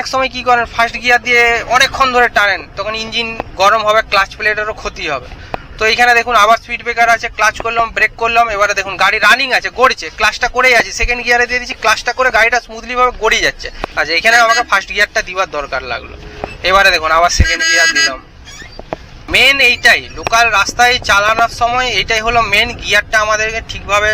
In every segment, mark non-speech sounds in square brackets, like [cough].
এক সময় কি করেন? ফার্স্ট গিয়ার দিয়ে অনেকক্ষণ ধরে টানেন, তখন ইঞ্জিন গরম হবে ক্লাচ প্লেটেরও ক্ষতি হবে। তো এখানে দেখুন আবার স্পিড ব্রেকার আছে ক্লাচ করলাম ব্রেক করলাম, এবারে দেখুন গাড়ি রানিং আছে, গড়ছে ক্লাচটা করেই আছে। সেকেন্ড গিয়ারে দিয়ে দিচ্ছি ক্লাচটা করে গাড়িটা স্মুথলিভাবে গড়িয়ে যাচ্ছে। আচ্ছা এখানে আমাকে ফার্স্ট গিয়ারটা দিবার দরকার লাগল। এবারে দেখুন আবার সেকেন্ড গিয়ার দিলাম। মেন এইটাই লোকাল রাস্তায় চালানোর সময় এইটাই হলো মেন গিয়ারটা আমাদেরকে ঠিকভাবে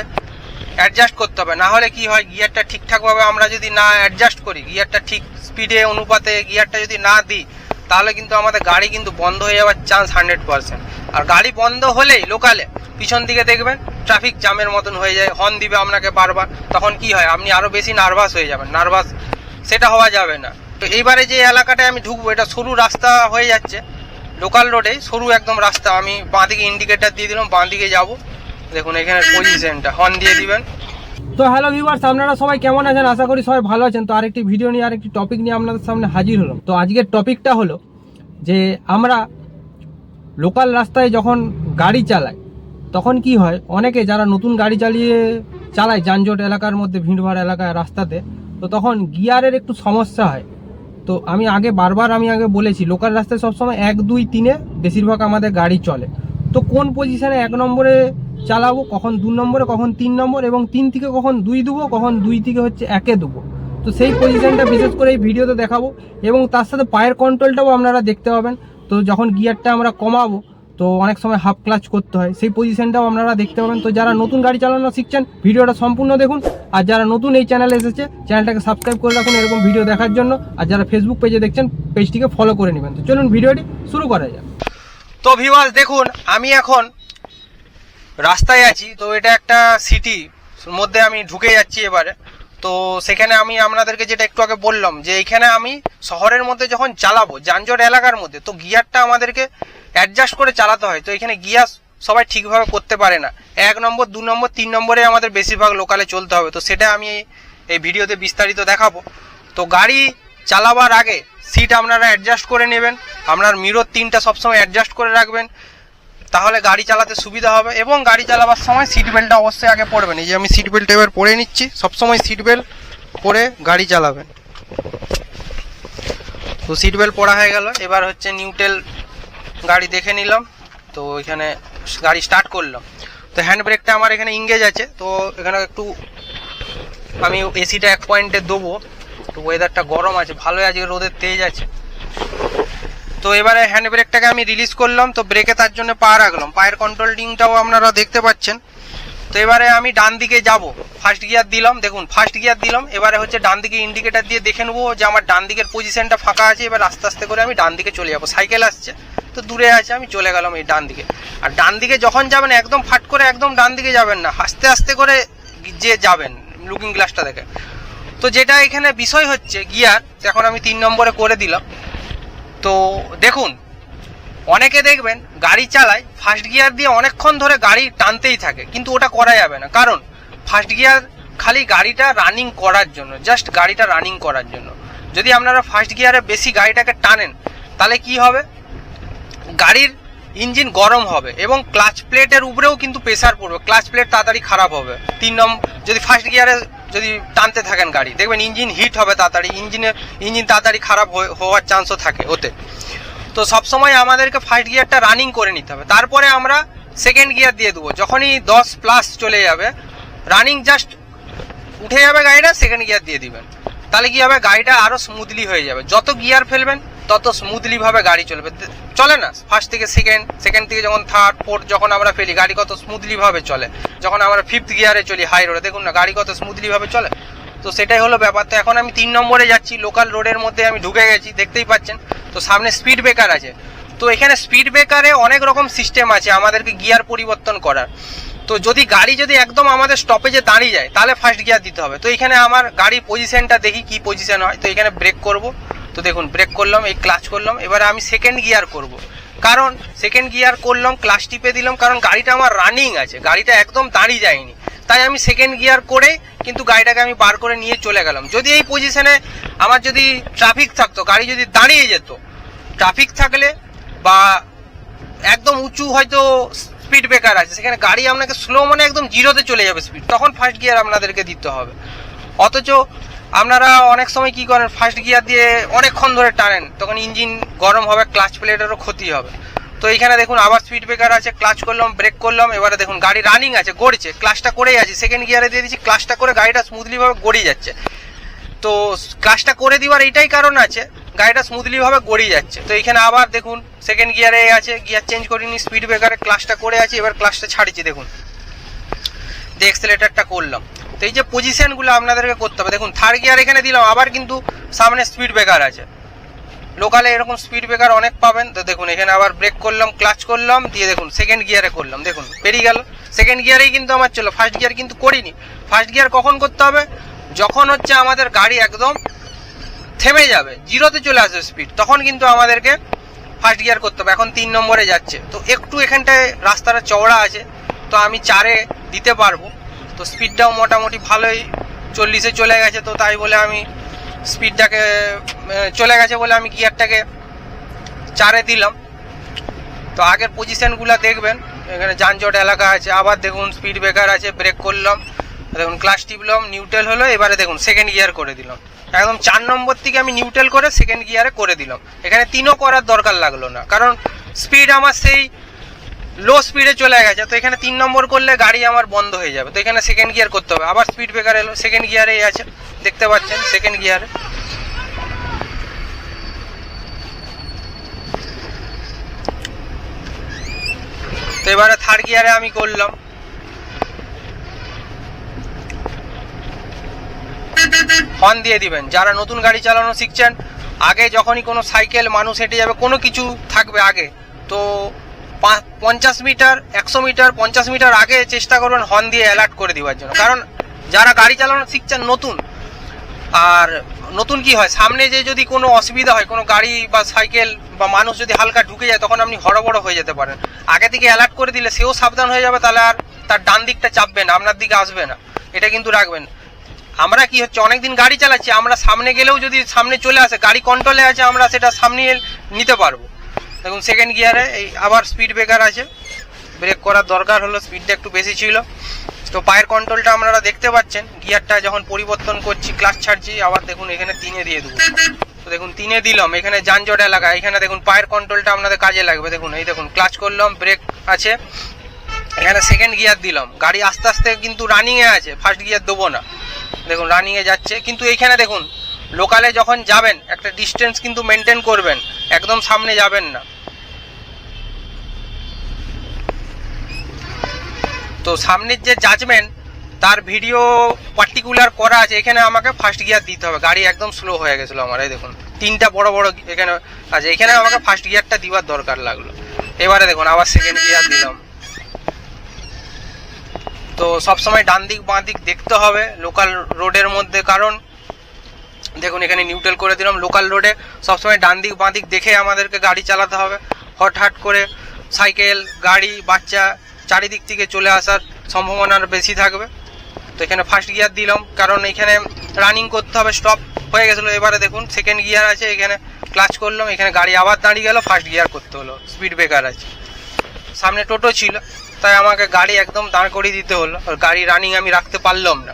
অ্যাডজাস্ট করতে হবে। না হলে কি হয় গিয়ারটা ঠিকঠাকভাবে আমরা যদি না অ্যাডজাস্ট করি গিয়ারটা ঠিক স্পিডে অনুপাতে গিয়ারটা যদি না দিই, তাহলে কিন্তু আমাদের গাড়ি কিন্তু বন্ধ হয়ে যাওয়ার চান্স হান্ড্রেড পার্সেন্ট আর গাড়ি বন্ধ হলেই লোকালে পিছন দিকে দেখবেন ট্রাফিক জ্যামের মতন হয়ে যায় হর্ন দিবে আপনাকে বারবার। তখন কি হয়, আপনি আরও বেশি নার্ভাস হয়ে যাবেন নার্ভাস সেটা হওয়া যাবে না। তো এইবারে যে এলাকাটায় আমি ঢুকবো, এটা সরু রাস্তা হয়ে যাচ্ছে। লোকাল রোডে সরু একদম রাস্তা। আমি বাঁ দিকে ইন্ডিকেটার দিয়ে দিলাম বাঁ দিকে যাব। দেখুন, এখানে পজিশনটা হর্ন দিয়ে দিবেন। তো হ্যালো ভিউয়ার্স আপনারা সবাই কেমন আছেন? আশা করি সবাই ভালো আছেন। তো আরেকটি ভিডিও নিয়ে, আরেকটি টপিক নিয়ে আপনাদের সামনে হাজির হলাম। তো আজকের টপিকটা হলো যে, আমরা লোকাল রাস্তায় যখন গাড়ি চালাই, তখন কি হয়? অনেকে যারা নতুন গাড়ি চালিয়ে চালায়, যানজট এলাকার মধ্যে, ভিড়ভাড় এলাকায়, রাস্তাতে, তো তখন গিয়ারের একটু সমস্যা হয়। তো আমি আগে, বারবার আমি আগে বলেছি লোকাল রাস্তায় সবসময় এক, দুই, তিনে বেশিরভাগ আমাদের গাড়ি চলে। তো কোন পজিশনে এক নম্বরে চালাবো, কখন দু নম্বরে, কখন তিন নম্বর এবং তিন থেকে কখন দুই দেবো, কখন দুই থেকে হচ্ছে একে দেবো। তো সেই পজিশনটা বিশেষ করে এই ভিডিওতে দেখাবো এবং তার সাথে পায়ের কন্ট্রোলটাও আপনারা দেখতে পাবেন। তো যখন গিয়ারটা আমরা কমাবো, তো অনেক সময় হাফ ক্লাচ করতে হয়। সেই পজিশনটাও আপনারা দেখতে পাবেন। তো যারা নতুন গাড়ি চালানো শিখছেন, ভিডিওটা সম্পূর্ণ দেখুন। আর যারা নতুন এই চ্যানেলে এসেছে চ্যানেলটাকে সাবস্ক্রাইব করে রাখুন এরকম ভিডিও দেখার জন্য। আর যারা ফেসবুক পেজে দেখছেন পেজটিকে ফলো করে নেবেন। তো চলুন ভিডিওটি শুরু করা যাক। তো ভিওয়ার্স দেখুন, আমি এখন রাস্তায় আছি, তো এটা একটা সিটি মধ্যে আমি ঢুকে যাচ্ছি এবারে। তো সেখানে আমি আপনাদেরকে যেটা একটু আগে বললাম, যে এখানে আমি শহরের মধ্যে যখন চালাবো, যানজট এলাকার মধ্যে, তো গিয়ারটা আমাদেরকে অ্যাডজাস্ট করে চালাতে হয়। তো এখানে গিয়ার সবাই ঠিকভাবে করতে পারে না। এক নম্বর, দু নম্বর, তিন নম্বরে আমাদের বেশিরভাগ লোকালে চলতে হবে। তো সেটা আমি এই ভিডিওতে বিস্তারিত দেখাবো। তো গাড়ি চালাবার আগে সিট আপনারা অ্যাডজাস্ট করে নেবেন। আপনার মিরর তিনটা সবসময় অ্যাডজাস্ট করে রাখবেন। তাহলে গাড়ি চালাতে সুবিধা হবে এবং গাড়ি চালাবার সময় সিট বেল্টটা অবশ্যই আগে পরবেন। এই যে আমি সিট বেল্ট এবার পরে নিচ্ছি। সবসময় সিট বেল্ট পরে গাড়ি চালাবেন। তো সিট বেল্ট পরা হয়ে গেল। এবার হচ্ছে নিউটেল গাড়ি দেখে নিলাম। তো এখানে গাড়ি স্টার্ট করলাম। তো হ্যান্ড ব্রেকটা আমার এখানে ইংগেজ আছে। তো এখানে একটু আমি এসিটা এক পয়েন্টে দেবো। তো ওয়েদারটা গরম আছে, ভালোই আজকে রোদের তেজ আছে। তো এবারে হ্যান্ড ব্রেকটাকে আমি রিলিজ করলাম, তো ব্রেকে তার জন্য পা রাখলাম। পায়ের কন্ট্রোলিংটাও আপনারা দেখতে পাচ্ছেন। তো এবারে আমি ডান দিকে যাব। ফার্স্ট গিয়ার দিলাম, দেখুন ফার্স্ট গিয়ার দিলাম। এবারে হচ্ছে ডান দিকে ইন্ডিকেটার দিয়ে দেখে নেব যে আমার ডান দিকের পজিশনটা ফাঁকা আছে। এবার আস্তে আস্তে করে আমি ডান দিকে চলে যাব। সাইকেল আসছে। তো দূরে আছে, আমি চলে গেলাম এই ডান দিকে। আর ডান দিকে যখন যাবেন, একদম ফাট করে একদম ডান দিকে যাবেন না। আস্তে আস্তে করে যে যাবেন লুকিং গ্লাসটা দেখে। তো যেটা এখানে বিষয় হচ্ছে গিয়ার এখন আমি তিন নম্বরে করে দিলাম। তো দেখুন, অনেকে দেখবেন গাড়ি চালায় ফার্স্ট গিয়ার দিয়ে অনেকক্ষণ ধরে গাড়ি টানতেই থাকে, কিন্তু ওটা করা যাবে না। কারণ ফার্স্ট গিয়ার খালি গাড়িটা রানিং করার জন্য জাস্ট গাড়িটা রানিং করার জন্য। যদি আপনারা ফার্স্ট গিয়ারে বেশি গাড়িটাকে টানেন, তাহলে কি হবে? গাড়ির ইঞ্জিন গরম হবে এবং ক্লাচ প্লেটের উপরেও কিন্তু প্রেসার পড়বে। ক্লাচ প্লেট তাড়াতাড়ি খারাপ হবে। তিন নম্বর যদি ফার্স্ট গিয়ারে যদি টানতে থাকেন গাড়ি, দেখবেন ইঞ্জিন হিট হবে তাড়াতাড়ি, ইঞ্জিনে, ইঞ্জিন তাড়াতাড়ি খারাপ হওয়ার চান্সও থাকে ওতে। তো সবসময় আমাদেরকে ফার্স্ট গিয়ারটা রানিং করে নিতে হবে। তারপরে আমরা সেকেন্ড গিয়ার দিয়ে দেবো। যখনই দশ প্লাস চলে যাবে রানিং জাস্ট উঠে যাবে গাড়িটা সেকেন্ড গিয়ার দিয়ে দিবেন। তাহলে কি হবে? গাড়িটা আরও স্মুথলি হয়ে যাবে। যত গিয়ার ফেলবেন তত স্মুথলি ভাবে গাড়ি চলবে। চলে না। ফার্স্ট থেকে সেকেন্ড সেকেন্ড থেকে যখন থার্ড ফোর্থ যখন আমরা ফেলি, গাড়ি কত স্মুথলি ভাবে চলে। যখন আমরা ফিফথ গিয়ারে চলি হাই রোডে দেখুন না, গাড়ি কত স্মুথলি ভাবে চলে। তো সেটাই হলো ব্যাপার। তো এখন আমি তিন নম্বরে যাচ্ছি লোকাল রোডের মধ্যে আমি ঢুকে গেছি, দেখতেই পাচ্ছেন। তো সামনে স্পিড ব্রেকার আছে। তো এখানে স্পিড ব্রেকারে অনেক রকম সিস্টেম আছে আমাদেরকে গিয়ার পরিবর্তন করার। তো যদি গাড়ি যদি একদম আমাদের স্টপেজে দাঁড়িয়ে যায়, তাহলে ফার্স্ট গিয়ার দিতে হবে। তো এখানে আমার গাড়ির পজিশনটা দেখি কি পজিশন হয়। তো এখানে ব্রেক করব। তো দেখুন ব্রেক করলাম, এই ক্লাচ করলাম, এবারে আমি সেকেন্ড গিয়ার করব। কারণ সেকেন্ড গিয়ার করলাম ক্লাচ টিপে দিলাম, কারণ গাড়িটা আমার রানিং আছে, গাড়িটা একদম দাঁড়িয়ে যায়নি। তাই আমি সেকেন্ড গিয়ার করে কিন্তু গাড়িটাকে আমি বার করে নিয়ে চলে গেলাম। যদি এই পজিশনে আমার যদি ট্রাফিক থাকতো, গাড়ি যদি দাঁড়িয়ে যেত ট্রাফিক থাকলে বা একদম উঁচু হয়তো স্পিড ব্রেকার আছে, সেখানে গাড়ি আপনাকে স্লো মানে একদম জিরোতে চলে যাবে স্পিড তখন ফার্স্ট গিয়ার আপনাদেরকে দিতে হবে। অথচ আপনারা অনেক সময় কি করেন ফার্স্ট গিয়ার দিয়ে অনেকক্ষণ ধরে টানেন, তখন ইঞ্জিন গরম হবে ক্লাচ প্লেটেরও ক্ষতি হবে। তো এইখানে দেখুন আবার স্পিড ব্রেকার আছে ক্লাচ করলাম ব্রেক করলাম, এবারে দেখুন গাড়ি রানিং আছে, গড়ছে ক্লাচটা করেই আছে। সেকেন্ড গিয়ারে দিয়ে দিচ্ছি ক্লাচটা করে গাড়িটা স্মুথলিভাবে গড়িয়ে যাচ্ছে। তো ক্লাচটা করে দেওয়ার এইটাই কারণ আছে, গাড়িটা স্মুথলিভাবে গড়িয়ে যাচ্ছে। তো এখানে আবার দেখুন সেকেন্ড গিয়ারে আছে গিয়ার চেঞ্জ করিনি স্পিড ব্রেকারে ক্লাচটা করে আছে, এবার ক্লাচটা ছাড়িছি, দেখুন। দিয়ে এক্সেলেটারটা করলাম। তো এই যে পজিশনগুলো আপনাদেরকে করতে হবে, দেখুন থার্ড গিয়ার এখানে দিলাম, আবার কিন্তু সামনে স্পিড ব্রেকার আছে। লোকালে এরকম স্পিড ব্রেকার অনেক পাবেন, তো দেখুন, এখানে আবার ব্রেক করলাম ক্লাচ করলাম, দিয়ে দেখুন সেকেন্ড গিয়ারে করলাম, দেখুন, বেরিয়ে গেল। সেকেন্ড গিয়ারেই কিন্তু আমার চলো ফার্স্ট গিয়ার কিন্তু করিনি। ফার্স্ট গিয়ার কখন করতে হবে? যখন হচ্ছে আমাদের গাড়ি একদম থেমে যাবে, জিরোতে চলে আসবে স্পিড তখন কিন্তু আমাদেরকে ফার্স্ট গিয়ার করতে হবে। এখন তিন নম্বরে যাচ্ছে। তো একটু এখানটায় রাস্তাটা চওড়া আছে, তো আমি চারে দিতে পারব। তো স্পিডটাও মোটামুটি ভালোই চল্লিশে চলে গেছে, তো তাই বলে আমি স্পিডটাকে চলে গেছে বলে আমি গিয়ারটাকে চারে দিলাম। তো আগের পজিশনগুলো দেখবেন, এখানে যানজট এলাকা আছে, আবার দেখুন স্পিড ব্রেকার আছে ব্রেক করলাম, দেখুন ক্লাস টিপলাম নিউট্রাল হলো, এবারে দেখুন সেকেন্ড গিয়ার করে দিলাম। একদম চার নম্বর থেকে আমি নিউট্রাল করে সেকেন্ড গিয়ারে করে দিলাম। এখানে তিনও করার দরকার লাগল না, কারণ স্পিড আমার সেই লো স্পিডে চলে গেছে, তো এখানে তিন নম্বর করলে গাড়ি আমার বন্ধ হয়ে যাবে। তো এখানে সেকেন্ড গিয়ার করতে হবে। আবার স্পিড ব্রেকার এলো সেকেন্ড গিয়ারেই আছে, দেখতে পাচ্ছেন সেকেন্ড গিয়ারে তো এবারে থার্ড গিয়ারে আমি করলাম। হর্ন দিয়ে দিবেন। যারা নতুন গাড়ি চালানো শিখছেন, আগে যখনই কোনো সাইকেল মানুষ হেঁটে যাবে, কোনো কিছু থাকবে আগে। তো পঞ্চাশ মিটার, একশো মিটার, পঞ্চাশ মিটার আগে চেষ্টা করবেন হর্ন দিয়ে অ্যালার্ট করে দেওয়ার জন্য। কারণ যারা গাড়ি চালানো শিখছেন নতুন, আর নতুন কি হয়, সামনে যে যদি কোনো অসুবিধা হয়, কোনো গাড়ি বা সাইকেল বা মানুষ যদি হালকা ঢুকে যায়, তখন আপনি হড়বড় হয়ে যেতে পারেন। আগে থেকে অ্যালার্ট করে দিলে সেও সাবধান হয়ে যাবে, তাহলে আর তার ডান দিকটা চাপবে না, আপনার দিকে আসবে না। এটা কিন্তু রাখবেন। আমরা কি হচ্ছে, অনেকদিন গাড়ি চালাচ্ছি, আমরা সামনে গেলেও যদি সামনে চলে আসে, গাড়ি কন্ট্রোলে আছে, আমরা সেটা সামনে নিতে পারব। দেখুন সেকেন্ড গিয়ারে এই আবার স্পিড ব্রেকার আছে। ব্রেক করার দরকার হলো স্পিডটা একটু বেশি ছিল। তো পায়ের কন্ট্রোলটা আপনারা দেখতে পাচ্ছেন। গিয়ারটা যখন পরিবর্তন করছি ক্লাচ ছাড়ছি, আবার দেখুন, এখানে তিনে দিয়ে দেবো। তো দেখুন, তিনে দিলাম। এখানে যানজট এলাকা, এখানে দেখুন, পায়ের কন্ট্রোলটা আপনাদের কাজে লাগবে। দেখুন, এই দেখুন ক্লাচ করলাম ব্রেক আছে। এখানে সেকেন্ড গিয়ার দিলাম। গাড়ি আস্তে আস্তে কিন্তু রানিংয়ে আছে। ফার্স্ট গিয়ার দেবো না। দেখুন রানিংয়ে যাচ্ছে। কিন্তু এইখানে দেখুন লোকালে যখন যাবেন, একটা ডিস্টেন্স কিন্তু মেনটেন করবেন। একদম সামনে যাবেন না। তো সামনের যে জাজমেন্ট তার ভিডিও পার্টিকুলার করা আছে, এখানে আমাকে ফার্স্ট গিয়ার দিতে হবে। গাড়ি একদম স্লো হয়ে গেছিল আমার, এই দেখুন। তিনটা বড় বড় এখানে আছে, এখানে আমাকে ফার্স্ট গিয়ারটা দিবার দরকার লাগল। এবারে দেখুন, আবার সেকেন্ড গিয়ার দিলাম। তো সবসময় ডান দিক বাঁ দিক দেখতে হবে লোকাল রোডের মধ্যে, কারণ দেখুন, এখানে নিউট্রাল করে দিলাম। লোকাল রোডে সবসময় ডান দিক বাঁ দিক দেখে আমাদেরকে গাড়ি চালাতে হবে। হটহাট করে সাইকেল গাড়ি, বাচ্চা চারিদিক থেকে চলে আসার সম্ভাবনা বেশি থাকবে। তো এখানে ফার্স্ট গিয়ার দিলাম, কারণ এখানে রানিং করতে হবে স্টপ হয়ে গেছিল। এবারে দেখুন সেকেন্ড গিয়ার আছে, এখানে ক্লাচ করলাম, এখানে গাড়ি আবার দাঁড়িয়ে গেল ফার্স্ট গিয়ার করতে হলো স্পিড ব্রেকার আছে। সামনে টোটো ছিল, তাই আমাকে গাড়ি একদম দাঁড় করিয়ে দিতে হলো, আর গাড়ি রানিং আমি রাখতে পারলাম না।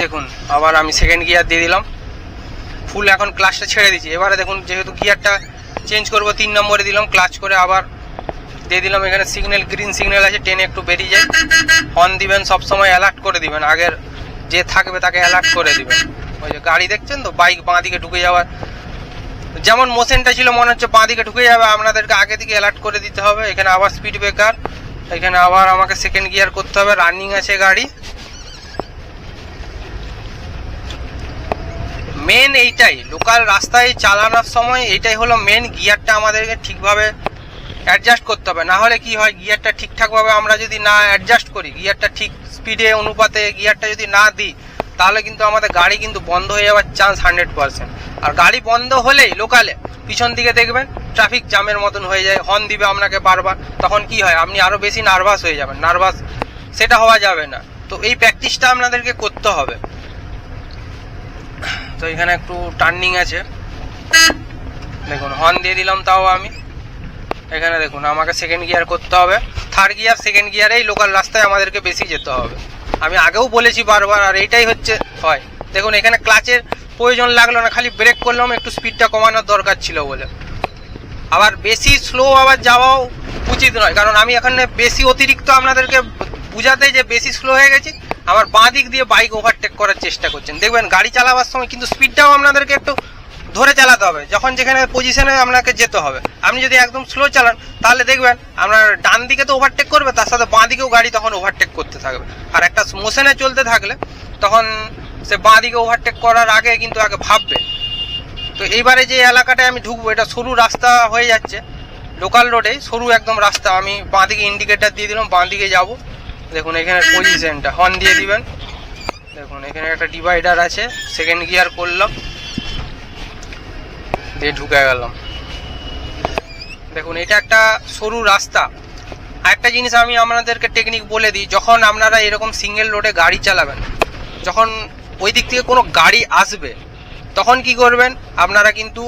দেখুন, আবার আমি সেকেন্ড গিয়ার দিয়ে দিলাম। ফুল এখন ক্লাচটা ছেড়ে দিচ্ছি এবারে দেখুন, যেহেতু গিয়ারটা চেঞ্জ করব, তিন নম্বরে দিলাম ক্লাচ করে আবার দিয়ে দিলাম, এখানে সিগন্যাল গ্রিন সিগন্যাল আছে টেনে একটু বেরিয়ে যায়। হর্ন দিবেন সব সময় অ্যালার্ট করে দিবেন, আগের যে থাকবে তাকে অ্যালার্ট করে দিবেন। ওই যে গাড়ি দেখছেন তো বাইক বাঁ দিকে ঢুকে যাওয়ার। যেমন মোশনটা ছিল, মনে হচ্ছে বাঁ দিকে ঢুকে যাবে, আপনাদেরকে আগে থেকে অ্যালার্ট করে দিতে হবে। এখানে আবার স্পিড ব্রেকার এখানে আবার আমাকে সেকেন্ড গিয়ার করতে হবে রানিং আছে গাড়ি। মেন এইটাই লোকাল রাস্তায় চালানোর সময় এইটাই হলো মেন গিয়ারটা আমাদেরকে ঠিকভাবে অ্যাডজাস্ট করতে হবে। না হলে কি হয় গিয়ারটা ঠিকঠাকভাবে আমরা যদি না অ্যাডজাস্ট করি গিয়ারটা ঠিক স্পিডে অনুপাতে গিয়ারটা যদি না দিই, তাহলে কিন্তু আমাদের গাড়ি কিন্তু বন্ধ হয়ে যাওয়ার চান্স হান্ড্রেড পার্সেন্ট আর গাড়ি বন্ধ হলেই লোকালে পিছন দিকে দেখবেন ট্রাফিক জ্যামের মতন হয়ে যায় হর্ন দিবে আপনাকে বারবার। তখন কি হয়, আপনি আরও বেশি নার্ভাস হয়ে যাবেন নার্ভাস সেটা হওয়া যাবে না। তো এই প্র্যাকটিসটা আপনাদেরকে করতে হবে। তো এখানে একটু টার্নিং আছে। দেখুন হর্ন দিয়ে দিলাম তাও আমি। এখানে দেখুন, আমাকে সেকেন্ড গিয়ার করতে হবে। থার্ড গিয়ার সেকেন্ড গিয়ারেই লোকাল রাস্তায় আমাদেরকে বেশি যেতে হবে। আমি আগেও বলেছি বারবার, আর এইটাই হচ্ছে হয়। দেখুন, এখানে ক্লাচের প্রয়োজন লাগল না, খালি ব্রেক করলাম, একটু স্পিডটা কমানোর দরকার ছিল বলে। আবার বেশি স্লো আবার যাওয়াও উচিত নয়, কারণ আমি এখানে বেশি অতিরিক্ত আপনাদেরকে বুঝাতে যে বেশি স্লো হয়ে গেছি আমার বাঁ দিক দিয়ে বাইক ওভারটেক করার চেষ্টা করছেন। দেখবেন, গাড়ি চালাবার সময় কিন্তু স্পিডটাও আপনাদেরকে একটু ধরে চালাতে হবে। যখন যেখানে পজিশনে আপনাকে যেতে হবে। আপনি যদি একদম স্লো চালান, তাহলে দেখবেন আপনার ডান দিকে তো ওভারটেক করবে, তার সাথে বাঁ দিকেও গাড়ি তখন ওভারটেক করতে থাকবে। আর একটা মোশনে চলতে থাকলে, তখন সে বাঁ দিকে ওভারটেক করার আগে কিন্তু আগে ভাববে। তো এইবারে যে এলাকাটায় আমি ঢুকবো, এটা সরু রাস্তা হয়ে যাচ্ছে। লোকাল রোডে সরু একদম রাস্তা। আমি বাঁ দিকে ইন্ডিকেটার দিয়ে দিলাম, বাঁ দিকে যাব। দেখুন এখানে পজিশনটা হর্ন দিয়ে দিবেন। দেখুন এখানে একটা ডিভাইডার আছে। সেকেন্ড গিয়ার করলাম। দিয়ে ঢুকে গেলাম। দেখুন, এটা একটা সরু রাস্তা। আরেকটা জিনিস আমি আপনাদেরকে টেকনিক বলে দিই, যখন আপনারা এরকম সিঙ্গেল রোডে গাড়ি চালাবেন, যখন ওই দিক থেকে কোনো গাড়ি আসবে, তখন কি করবেন, আপনারা কিন্তু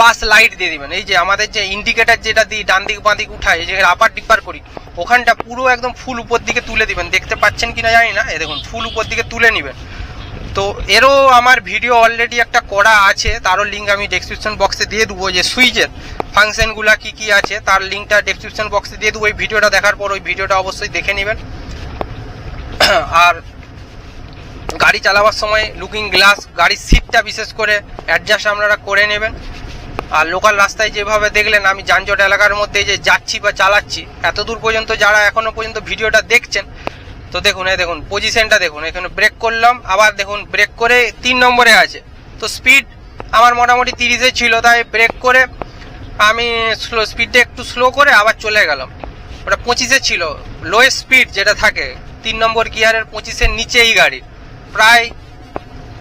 পাস লাইট দিয়ে দিবেন। এই যে আমাদের যে ইন্ডিকেটার যেটা দিই, ডান দিক, বাঁ দিক উঠাই যে আপার ডিপার করি, ওখানটা পুরো একদম ফুল উপর দিকে তুলে দিবেন। দেখতে পাচ্ছেন কিনা জানি না? এ দেখুন ফুল উপর দিকে তুলে নেবেন। তো এরও আমার ভিডিও অলরেডি একটা করা আছে, তারও লিঙ্ক আমি ডেসক্রিপশন বক্সে দিয়ে দেবো, যে সুইচের ফাংশনগুলো কি কি আছে, তার লিঙ্কটা ডেসক্রিপশন বক্সে দিয়ে দেবো ওই ভিডিওটা দেখার পর ওই ভিডিওটা অবশ্যই দেখে নেবেন। [clears throat] আর গাড়ি চালাবার সময় লুকিং গ্লাস গাড়ির সিটটা বিশেষ করে অ্যাডজাস্ট আপনারা করে নেবেন। আর লোকাল রাস্তায় যেভাবে দেখলেন, আমি যানজট এলাকার মধ্যে যে যাচ্ছি বা চালাচ্ছি এত দূর পর্যন্ত যারা এখনও পর্যন্ত ভিডিওটা দেখছেন তো দেখুন, এই দেখুন পজিশনটা দেখুন, এখানে ব্রেক করলাম, আবার দেখুন ব্রেক করে তিন নম্বরে আছে। তো স্পিড আমার মোটামুটি তিরিশে ছিল, তাই ব্রেক করে আমি স্লো স্পিডটা একটু স্লো করে আবার চলে গেলাম। ওটা পঁচিশে ছিল লোয়েস্ট স্পিড যেটা থাকে, তিন নম্বর গিয়ারের পঁচিশের নিচেই গাড়ি, প্রায়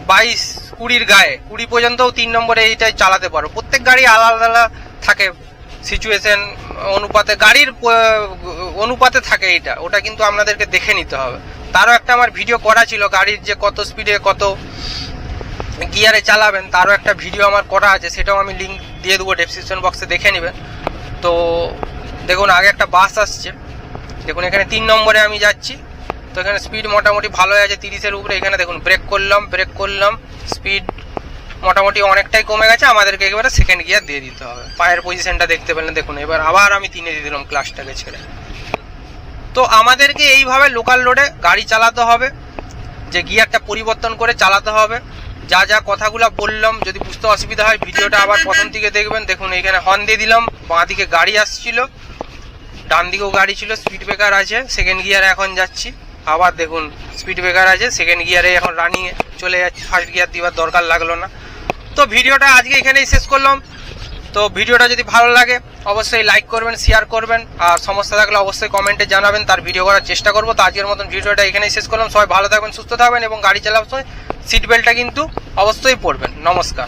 বাইশ, কুড়ির গায়ে, কুড়ি পর্যন্তও তিন নম্বরে এইটাই চালাতে পারো। প্রত্যেক গাড়ি আলাদা আলাদা থাকে সিচুয়েশন অনুপাতে, গাড়ির অনুপাতে থাকে এটা। ওটা কিন্তু আপনাদেরকে দেখে নিতে হবে। তারও একটা আমার ভিডিও করা ছিল, গাড়ির যে কত স্পিডে কত গিয়ারে চালাবেন, তারও একটা ভিডিও আমার করা আছে, সেটাও আমি লিঙ্ক দিয়ে দেবো ডেসক্রিপশন বক্সে দেখে নেবেন। তো দেখুন, আগে একটা বাস আসছে। দেখুন, এখানে তিন নম্বরে আমি যাচ্ছি। তো এখানে স্পিড মোটামুটি ভালোই আছে, তিরিশের উপরে। এখানে দেখুন ব্রেক করলাম ব্রেক করলাম স্পিড মোটামুটি অনেকটাই কমে গেছে, আমাদেরকে একেবারে সেকেন্ড গিয়ার দিয়ে দিতে হবে। পায়ের পজিশনটা দেখতে পেলেন দেখুন, এবার আবার আমি তিনে দিয়ে দিলাম ক্লাসটাকে ছেড়ে। তো আমাদেরকে এইভাবে লোকাল রোডে গাড়ি চালাতে হবে, যে গিয়ারটা পরিবর্তন করে চালাতে হবে। যা যা কথাগুলো বললাম, যদি বুঝতে অসুবিধা হয়, ভিডিওটা আবার প্রথম থেকে দেখবেন। দেখুন, এখানে হর্ন দিয়ে দিলাম বাঁ দিকে গাড়ি আসছিল ডান দিকেও গাড়ি ছিল স্পিড ব্রেকার আছে সেকেন্ড গিয়ারে এখন যাচ্ছি। আবার দেখুন স্পিড ব্রেকার আছে সেকেন্ড গিয়ারে এখন রানিংয়ে চলে যাচ্ছি। ফার্স্ট গিয়ার দিবার দরকার লাগল না। তো ভিডিওটা আজকে এখানেই শেষ করলাম। তো ভিডিওটা যদি ভালো লাগে, অবশ্যই লাইক করবেন শেয়ার করবেন, আর সমস্যা থাকলে অবশ্যই কমেন্টে জানাবেন, তার ভিডিও করার চেষ্টা করব। তো আজকের মতন ভিডিওটা এখানেই শেষ করলাম। সবাই ভালো থাকবেন, সুস্থ থাকবেন, এবং গাড়ি চালাবার সময় সিট বেল্টটা কিন্তু অবশ্যই পড়বেন নমস্কার।